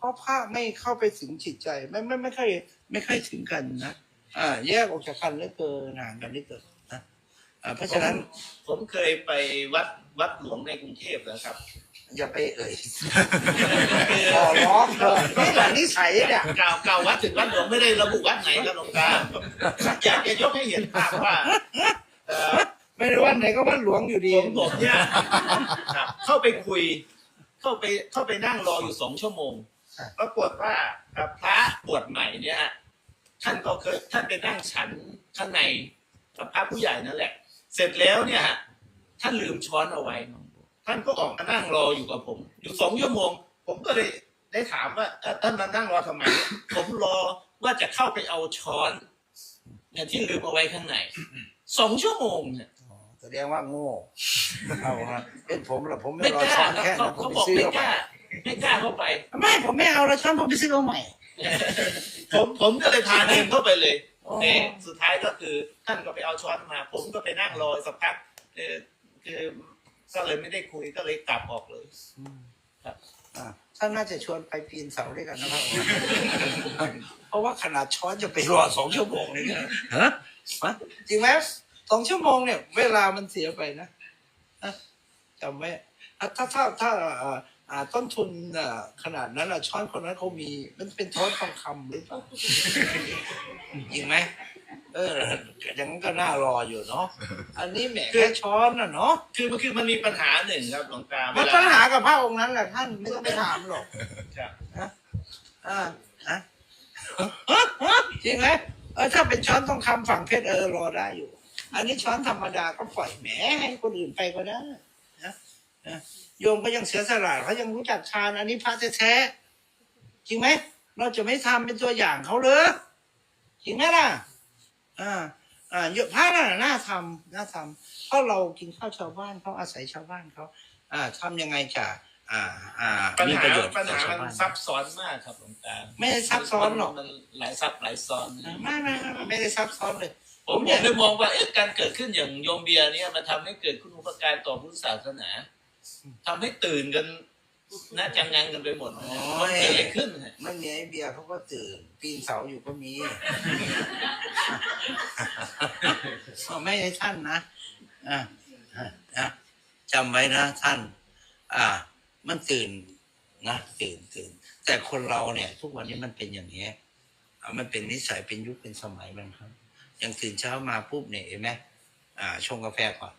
เพราะพระไม่เข้าไปถึงจิตใจ ไม่ไม่ไม่ค่อยไม่ค่อยถึงกันนะอ่า แยกออกจากกันเหลือเกินห่างกันเหลือเกินนะอ่าเพราะฉะนั้นผมเคยไปวัดวัดหลวงในกรุงเทพนะครับ อย่าไปเอ่ยขอร้องเถอะนี่แหละนิสัยเนี่ยกล่าวกล่าววัดถึงวัดหลวงไม่ได้ระบุวัดไหนครับหลวงตาอยากจะยกให้เห็นภาพว่าเอ่อ ไม่ได้ว่าไหนก็ว่าหลวงอยู่ดีผมผมเนี่ยครับเข้าไปคุย เข้าไปเข้าไปนั่งรออยู่สองชั่วโมง ปรากฏว่าพระบวชใหม่เนี่ยท่านก็เคยท่านไปนั่งฉันข้างในกับพระผู้ใหญ่นั่นแหละ เสร็จแล้วเนี่ยท่านลืมช้อนเอาไว้ ท่านก็ออกมานั่งรออยู่กับผม อยู่สองชั่วโมง ผมก็เลยได้ถามว่าเอ่อท่านมานั่งรอทำไม ผมรอว่าจะเข้าไปเอาช้อนเนี่ยที่ลืมเอาไว้ข้างในสองชั่วโมงเนี่ยอ๋อแสดงว่าโง่เอาครับเป็นผมเหรอผมไม่ไม่รอกล้าช้อนครับแค่เขานั้นผมเขาไปบอกซื้อไม่เอากล้า ไม่กล้าเข้าไป ไม่ผมไม่เอาแล้วช้อนผมไปซื้อเอาใหม่ ผมผมก็เลยพาเดินเข้าไปเลยอ๋อแต่สุดท้ายก็คือท่านก็ไปเอาช้อนมา ผมก็ไปนั่งรอสักพักเออคือก็เลยไม่ได้คุยก็เลยกลับออกเลยครับอ่าท่านน่าจะชวนไปปีนเสาด้วยกันนะครับ เพราะว่าขนาดช้อนจะไปรอสองชั่วโมงเลยเนี่ยฮะ ฮะจริงไหมสองชั่วโมงเนี่ย เวลามันเสียไปนะนะจำไว้อะถ้าถ้าถ้าอ่าอ่า ต้นทุนอ่าขนาดนั้นอะช้อนคนนั้นเขามีมันเป็นช้อนทองคำหรือเปล่าจริงไหมเอออย่างนั้นก็น่ารออยู่เนาะอันนี้แหมแค่ช้อนน่ะเนาะคือคือมันมีปัญหาหนึ่งครับหลวงตามันเวลปัญหากับพระองค์นั้นแหละท่านไม่ต้องไปถามหรอกครับอ่าฮะจริงไหมเออถ้าเป็นช้อนทองคำฝั่งเพชรเออรอได้อยู่ อันนี้ช้อนธรรมดาก็ปล่อยแหมให้คนอื่นไปก็ได้นะนะ โยมก็ยังเสียสละเขายังรู้จักทานอันนี้พระแท้ๆจริงไหมเราจะไม่ทำเป็นตัวอย่างเขาเลยจริงไหมล่ะ อ่า อ่าเยอะพระน่ะน่าทำน่าทำเพราะเรากินข้าวชาวบ้านเขาอาศัยชาวบ้านเขาอ่าทำยังไงจะอ่า อ่าปัญมีหาประโยชน์ปัญต่อหาชาวมันบ้านซับซ้อนมากครับหลวงตาไม่ได้ซับซ้อนหรอกมันหลายซับหลายซ้อนไม่ไม่ไม่ไม่ได้ซับซ้อนเลยผมอยากได้มองว่าเอ๊ะการเกิดขึ้นอย่างโยมเบียร์เนี่ยมันทำให้เกิดคุณอุปการต่อพุทธศาสนา ทำให้ตื่นกันน่าจังงังกันไปหมดนะมันเกิดอะไรขึ้นฮะไม่มีไอ้เบียร์เขาก็ตื่นปีนเสาอยู่ก็มีไม่ใช่ท่านนะอ่าอ่าอะจำไว้นะท่าน อ่า มันตื่นนะตื่นตื่น แต่คนเราเนี่ย ทุกวันนี้มันเป็นอย่างนี้ยอะมันเป็นนิสัยเป็นยุคเป็นสมัยมันครับ อย่างตื่นเช้ามาปุ๊บเนี่ยเห็นไหมอ่าชงกาแฟก่อน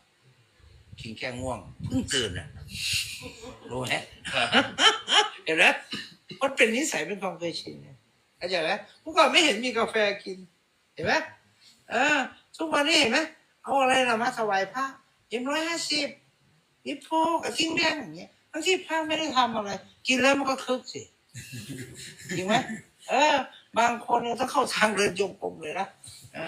กินแก้ง่วงเพิ่งตื่นอะรู้ไหมเห็นไหมมันเป็นนิสัยเป็นความเคยชินไงเข้าใจไหมเมื่อก่อนไม่เห็นมีกาแฟกิน เห็นไหมเออทุกวันนี้เห็นไหมเอาอะไรเรามาถวายพระเอ็มร้อยห้าสิบยิปโพกับทิ้งแดงอย่างเงี้ยบางทีพระไม่ได้ทำอะไร กินแล้วมันก็คึกสิจริงไหมเออ บางคนเนี่ยต้องเข้าทางเดินจงกรมเลยนะอ่า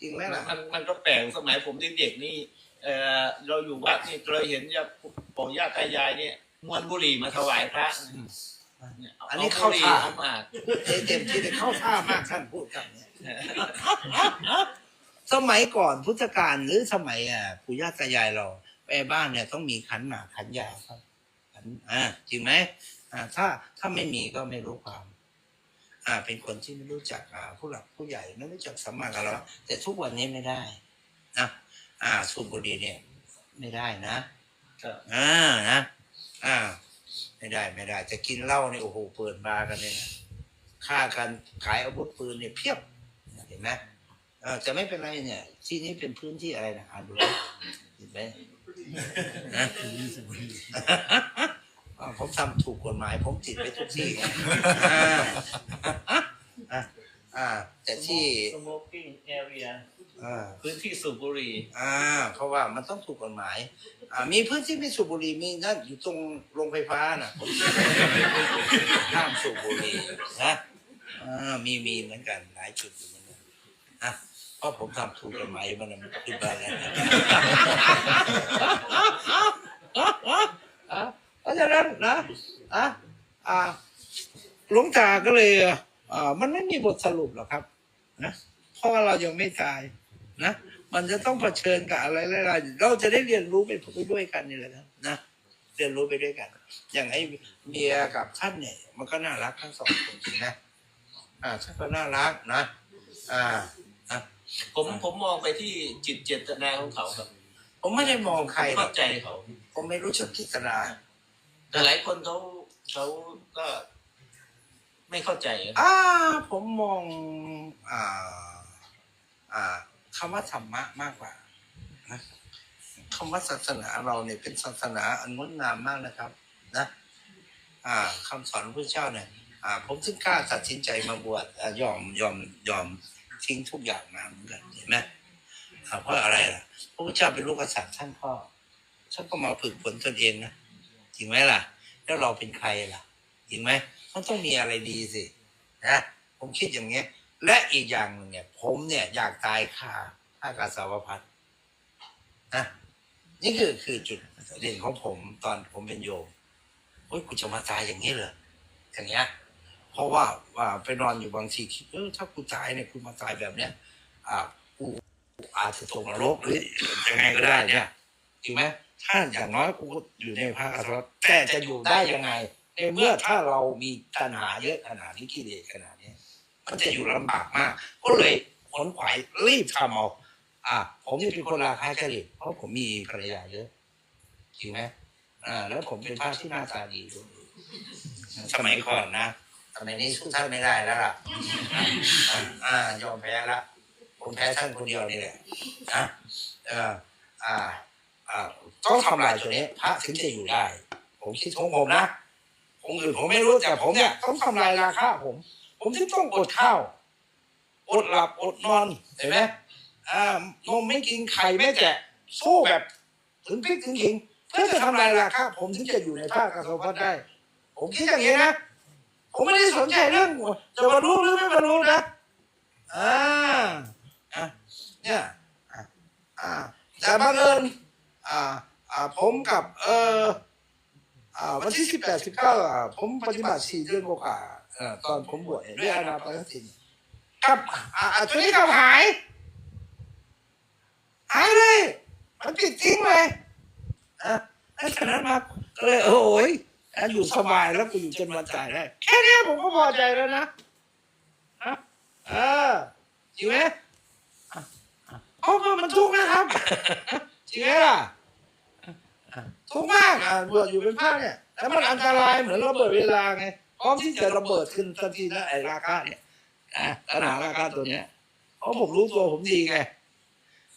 จริงไหมล่ะมันมันก็แปลกสมัยผมเด็กๆนี่ เออเราอยู่วัดนี่เราเห็นยาปู่ย่าตายายเนี่ยมวนบุหรี่มาถวายพระเนี่ยอันนี้เข้าท่าอบุหรี่มาเต็มที่เลยเข้าท่ามากท่านพูดกันเนี่ยสมัยก่อนพุทธกาลหรือสมัยอะปู่ย่าตายายเราไปบ้านเนี่ยต้องมีขันหมากขันยาครับขันอ่าจริงไหมอ่า ถ้าถ้าไม่มีก็ไม่รู้ความ อ่า เป็นคนที่ไม่รู้จักอ่าผู้หลักผู้ใหญ่ไม่รู้จักสัมมากับเราแต่ทุกวันนี้ไม่ได้นะ อ่าสูบบุหรี่เนี่ย ไม่ได้นะครับอ่านะอ่า ไม่ได้ไม่ได้ จะกินเหล้าเนี่ยโอ้โหเปิดบาร์กันเนี่ยนะฆ่ากันขายอาวุธปืนเนี่ยเพียบเห็นไหมเออจะไม่เป็นไรเนี่ย ที่นี้เป็นพื้นที่อะไรนะอ่านดูนะเห็นไหมนะอ่าผมทำถูกกฎหมาย ผมติดไปทุกที่ไงอ่าอ่าอ่าแต่ที่สโมกกิ้งแอเรียอ่าพื้นที่สูบบุหรี่อ่าเพราะว่ามันต้องถูกกฎหมาย อ่ามีพื้นที่ไม่สูบบุหรี่มีนั่นอยู่ตรงโรงไฟฟ้าน่ะผมห้ามสูบบุหรี่นะอ่ามีมีเหมือนกันหลายจุดอยู่เหมือนกันอะเพราะผมทำถูกกฎหมายมันนะมันขึ้นมาแล้วอะเพราะฉะนั้นนะอะอ่าหลวงตาก็เลยอ่ามันไม่มีบทสรุปหรอกครับ นะเพราะว่าเรายังไม่ตาย นะมันจะต้องเผชิญกับอะไรหลายๆเราจะได้เรียนรู้ไปด้วยกันนี่แหละนะนะเรียนรู้ไปด้วยกัน อย่างไอ้เบียร์กับท่านเนี่ย มันก็น่ารักทั้งสองคนนะอ่าท่านก็น่ารักนะ อ่าอะผมผมมองไปที่จิตเจตนาของเขาครับ ผมไม่ได้มองใครหรอเข้ากใจเขา ผมไม่รู้จักพิจารณาแต่หลายคนเขาเขาก็ไม่เข้าใจครับอ่าผมมอง อ่า อ่า คำว่าธรรมะมากกว่านะคำว่าศาสนาเราเนี่ยเป็นศาสนาอันงดงามมากนะครับ นะอ่าคำสอนพระเจ้าเนี่ยอ่า ผมถึงกล้าตัดสินใจมาบวชอ่ยอมยอมยอมทิ้งทุกอย่างมาเหมือนกันเห็นไหมเพราะอะไรล่ะพระพุทธเจ้าเป็นลูกกษัตริย์ท่านพ่อท่านก็มาฝึกฝนตนเองนะจริงไหมล่ะ แล้วเราเป็นใครล่ะจริงไหมมันต้องมีอะไรดีสินะผมคิดอย่างเงี้ย และอีกอย่างหนึ่งเนี่ย ผมเนี่ยอยากตายคาอากาศสาวพัฒนะนี่คือคือจุดเด่นของผมตอนผมเป็นโยมโอ้ยกูจะมาตายอย่างนี้เหรออย่างเงี้ย เพราะว่าว่าไปนอนอยู่บางทีคิดเออถ้ากูตายเนี่ยกูมาตายแบบเนี้ย อ่ากูอาจจะตกนรกหรือยังไงก็ได้เนี่ยจริงไหมถ้าอย่างน้อยกูก็อยู่ในภาคอัตแต่จะอยู่ได้ยังไง ในเมื่อถ้าเรามีตัณหาเยอะขนาดนี้กิเลสขนาดนี้ มันจะอยู่ลำบากมาก ก็เลยขนขวายรีบทำเอาอ่าผมนี่เป็นคนราคาจริตเพราะผมมีภรรยาเยอะจริงไหมอ่า แล้วผมเป็นพระที่หน้าตาดีด้วยสมัยก่อนนะสมัยนี้สู้ท่านไม่ได้แล้วล่ะอ่ายอมแพ้ละผมแพ้ท่านคนเดียวนี่แหละนะเอออ่าอ่าต้องทำลายตัวนี้พระถึงจะอยู่ได้ ผมคิดของผมนะองค์อื่นผมไม่รู้แต่ผมเนี่ยต้องทำลายราคาผม ผมถึงต้องอดข้าวอดหลับอดนอนเห็นไหมอ่านมไม่กินไข่ไม่แกะสู้แบบถึงพริกถึงขิงเพื่อจะทำลายราคาผมถึงจะอยู่ในภาคกระทรวงพัฒน์ได้ ผมคิดอย่างนี้นะผมไม่ได้สนใจเรื่องจะบรรลุหรือไม่บรรลุนะอ่าเนี่ยอะอาแต่บังเอิญอ่าอ่าผมกับเอออ่าวันที่สิบแปดสิบเก้าผมปฏิบัติสี่เดือนกว่า เอ่อตอนผมบวชเนี่ยด้วยอานาปานสติกับอ่าอ่าตัวนี้กับหาย หายเลย มันปิดทิ้งเลยอะแล้วจากนั้นมาก็เลยโอ้ยอะอยู่สบายแล้วกูอยู่จนวันตายได้แค่เนี้ยผมก็พอใจแล้วนะอะเออจริงไหมอะอะเพราะว่ามันทุกข์นะครับจริงไหมล่ะอะทุกข์มากอะบวชอยู่เป็นพระเนี่ยแล้วมันอันตรายเหมือนระเบิดเวลาไง พร้อมที่จะระเบิดขึ้นทันทีนะไอ้ราคาเนี่ยอะปัญหาราคาตัวเนี้ยเพราะผมรู้ตัวผมดีไง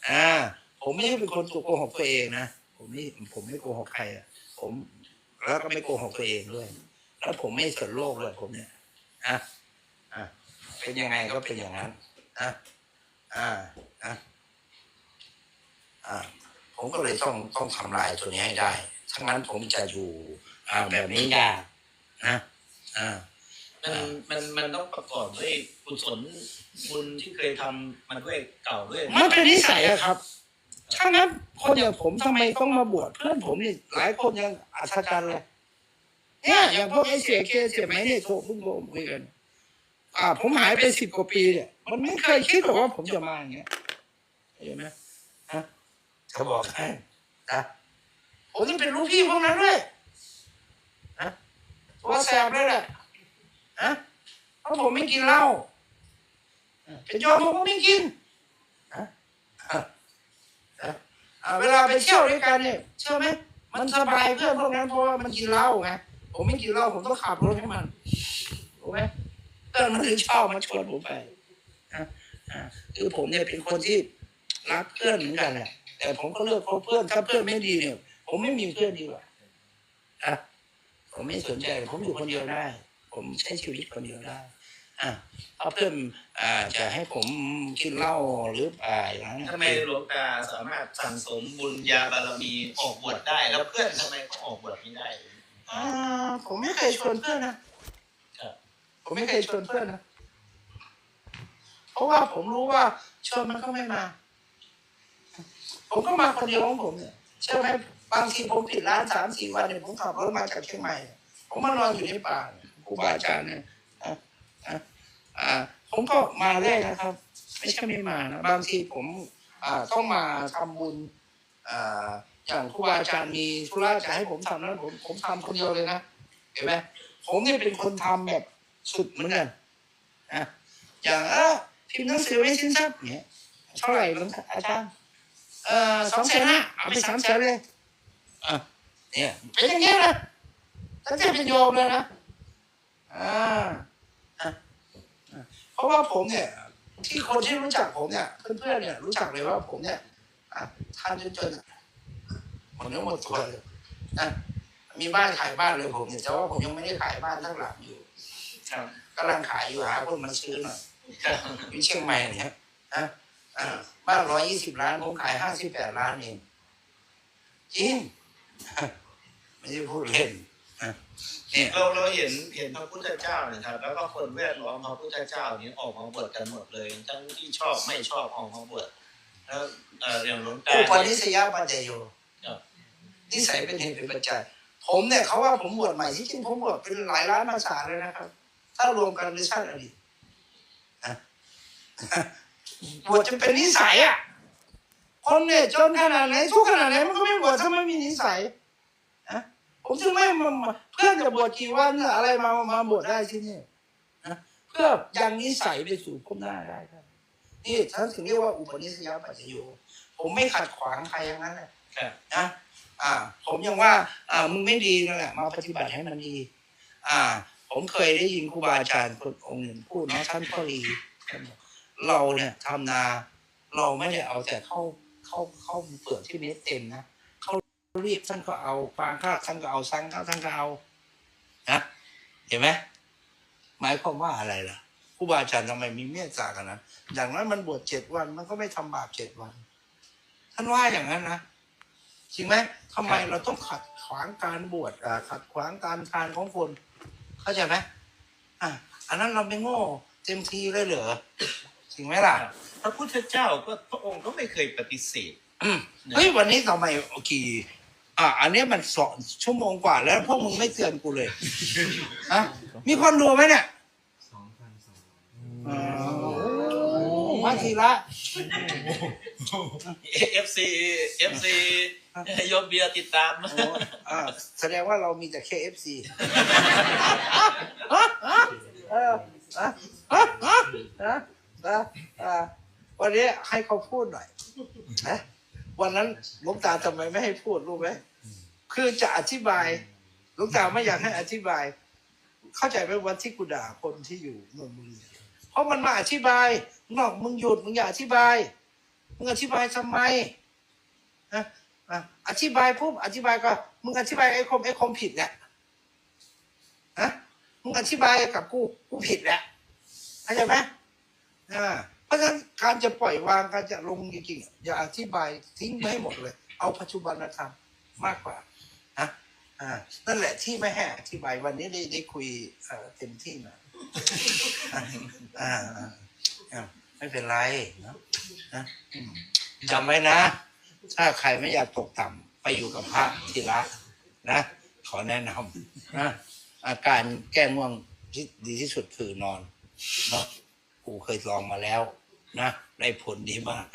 อ่า ผมไม่ใช่เป็นคนโกหกตัวเองนะผมนี่ผมไม่โกหกใครอะผมแล้วก็ไม่โกหกตัวเองด้วยแล้วผมไม่สนโลกเลยผมเนี่ยอะอะเป็นยังไงก็เป็นอย่างนั้นอะอ่าอะอ่าผมก็เลยต้องต้องทำลายตัวนี้ให้ได้ทั้งนั้นผมจะอยู่อ่าแบบนี้ยากนะ อ่ามันมันมันต้องประกอบด้วยกุศลบุญที่เคยทำมันด้วยเก่าด้วยมันเป็นนิสัยอะครับถ้างั้นคนอย่างผมทำไมต้องมาบวชเพื่อนผมนี่หลายคนยังอัศจรรย์เลยเนี่ยอย่างพวกไอ้เสียเคเสียไหมเนี่ยโทรเพิ่งโทรคุยกัน อ่า ผมหายไปสิบกว่าปีเนี่ยมันไม่เคยคิดหรอกว่าผมจะมาอย่างเงี้ยเห็นไหมฮะจะบอกให้นะผมนี่เป็นลูกพี่พวกนั้นด้วยนะ ตัวแสบด้วยแหละฮะเพราะผมไม่กินเหล้าเป็นโยมผมก็ไม่กินฮะอะอะอะเวลาไปเที่ยวด้วยกันเนี่ยเชื่อไหมมันสบายเพื่อนพวกนั้นเพราะว่ามันกินเหล้าไงผมไม่กินเหล้าผมต้องขับรถให้มันถูกไหมเพื่อนมันถึงชอบมาชวนผมไปอะอะคือผมเนี่ยเป็นคนที่รักเพื่อนเหมือนกันแหละแต่ผมก็เลือกคบเพื่อนถ้าเพื่อนไม่ดีเนี่ย ผมไม่มีเพื่อนดีกว่าอะ ผมไม่สนใจผมอยู่คนเดียวได้ ผมใช้ชีวิตคนเดียวได้อะถ้าเพื่อนอ่าจะให้ผมกินเหล้าหรืออ่าอย่างนั้นทำไมหลวงตาสามารถสั่งสมบุญญาบารมีออกบวชได้ แล้วเพื่อนทำไมเขาออกบวชไม่ได้อ่าผมไม่เคยชวนเพื่อนนะผมไม่เคยชวนเพื่อนนะเพราะว่าผมรู้ว่าชวนมันก็ไม่มา ผมก็มาคนเดียวของผมเนี่ย ใช่ไหมบางทีผมปิดร้านสามสี่วันเนี่ยผมขับรถมาจากเชียงใหม่ ผมมานอนอยู่ในป่าครูบาอาจารย์เนี่ยผมก็มาเรื่อยนะครับ ไม่ใช่ไม่มานะบางทีผมอ่าต้องมาทำบุญออย่างครูบาอาจารย์มีธุระจะให้ผมทำนั้นผมผมทำคนเดียวเลยนะเห็นไหมผมเนี่ยเป็นคนทำแบบสุดเหมือนกันอะอย่างเออพิมพ์หนังสือไว้สิ้นทรัพย์เนี่ยเท่าไหร่หลวงอาจารย์ เอ่อสองแสนนะเอาไปสามแสนเลยอะเนี่ยเป็นอย่างเงี้ยนะถ้าจะเป็นโยมเลยนะอ่าอะอะเพราะว่าผมเนี่ย ที่คนที่รู้จักผมเนี่ยเพื่อนๆเนี่ยรู้จักเลยว่าผมเนี่ยอะทานจนจนอะหมดเนื้อหมดตัวเลยอะมีบ้านขายบ้านเลยผมเนี่ยแต่ว่าผมยังไม่ได้ขายบ้านทั้งหลังอยู่ครับกำลังขายอยู่หาคนมาซื้อหน่อยอยู่เชียงใหม่เนี่ยอะอะ บ้านร้อยยี่สิบล้านผมขายห้าสิบแปดล้านเองจริงไม่ได้พูดเล่นอะเนี่ยเราเราเห็นเห็นพระพุทธเจ้านะครับ แล้วก็คนแวดล้อมพระพุทธเจ้านี้ออกมาบวชกันหมดเลยทั้งที่ชอบไม่ชอบออกมาบวชแล้วเอ่ออย่างหลวงตาอุปนิสัยปัจจโยครับนิสัยเป็นเหตุเป็นปัจจัยผมเนี่ยเขาว่าผมบวชใหม่ที่จริงผมบวชเป็นหลายล้านภาษาเลยนะครับ ถ้ารวมกันในชาติอดีตนะ บวชจะเป็นนิสัยอะคนเนี่ยจนขนาดไหนทุกข์ขนาดไหนมันก็ไม่บวชถ้าไม่มีนิสัยนะผมถึงไม่มามาเพื่อนจะบวชกี่วันเนี่ยอะไรมามาบวชได้ที่นี่นะเพื่อยังนิสัยไปสู่ก้มหน้าได้ครับนี่ท่านถึงเรียกว่าอุปนิสัยปัจจโยผมไม่ขัดขวางใครอย่างนั้นแหละครับนะอ่า ผมยังว่า อ่ามึงไม่ดีนั่นแหละมาปฏิบัติให้มันดี อ่า ผมเคยได้ยินครูบาอาจารย์คนองค์หนึ่งพูดนะท่านพ่อรีท่านบอก เราเนี่ยทำนา เราไม่ได้เอาแต่เข้าเข้าเข้าเปลือกที่เม็ดเต็มนะเข้าเรียกท่านก็เอาฟางข้าวท่านก็เอาซังข้าวท่านก็เอานะเห็นไหมหมายความว่าอะไรล่ะครูบาอาจารย์ทำไมมีเมตตากันนั้นอย่างนั้นมันบวชเจ็ดวันมันก็ไม่ทำบาปเจ็ดวัน ท่านว่าอย่างนั้นนะจริงไหมทำไมเราต้องขัดขวางการบวชอ่าขัดขวางการทานของคน เข้าใจไหมอะอันนั้นเราไม่โง่เต็มทีเลยเหรอ จริงไหมล่ะ พระพุทธเจ้าก็พระองค์ก็ไม่เคยปฏิเสธอืมเฮ้ยวันนี้ทำไมกี่อะอันเนี้ยมันสองชั่วโมงกว่า แล้วพวกมึงไม่เตือนกูเลยอะมีคนดูไหมเนี่ยอ๋อมาทีละเอฟซีเอฟซีโยมเบียร์ติดตามโอ้อ่าแสดงว่าเรามีแต่ KFC เอออะอะอะอ่ะอะวันนี้ให้เขาพูดหน่อยนะวันนั้นหลุงตาทำไมไม่ให้พูดรู้ไหมคือจะอธิบายหลุงตาไม่อยากให้อธิบาย เข้าใจไหมวันที่กูด่าคนที่อยู่นนทบุรีเพราะมันมาอธิบายมึงบอกมึงหยุดมึงอย่าอธิบายมึงอธิบายทำไมนะอธิบายปุ๊บอธิบายก็มึงอธิบายไอ้คมไอ้คมผิดแหละฮะมึงอธิบายกับกูกูผิดแหละเข้าใจไหม เพราะฉะนั้นการจะปล่อยวางการจะลงจริงๆอย่าอธิบายทิ้งไม่ให้หมดเลย เอาปัจจุบันธรรมมากกว่านะอ่านั่นแหละที่ไม่ให้อธิบายวันนี้ได้ได้คุยเต็มที่นะอ่าไม่เป็นไรนะจำไว้นะ ถ้าใครไม่อยากตกต่ำไปอยู่กับพระทีละนะ ขอแนะนำนะอาการแก้ง่วงที่ดีที่สุดคือนอนเนาะ กูเคยลองมาแล้วนะได้ผลดีมาก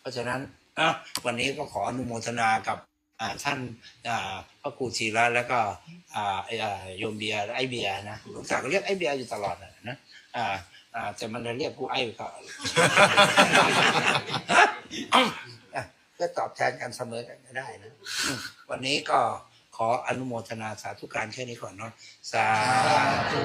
เพราะฉะนั้นวันนี้ก็ขออนุโมทนากับท่านพระครูธีระแล้วก็โยมเบียร์ไอเบียร์นะหลวงตาก็เรียกไอเบียร์อยู่ตลอดนะนะอ่าอ่าแต่มันจะเรียกกูไอ้ก็ก็ตอบแทนกันเสมอกันก็ได้นะ วันนี้ก็ขออนุโมทนาสาธุการแค่นี้ก่อนเนาะสาธุ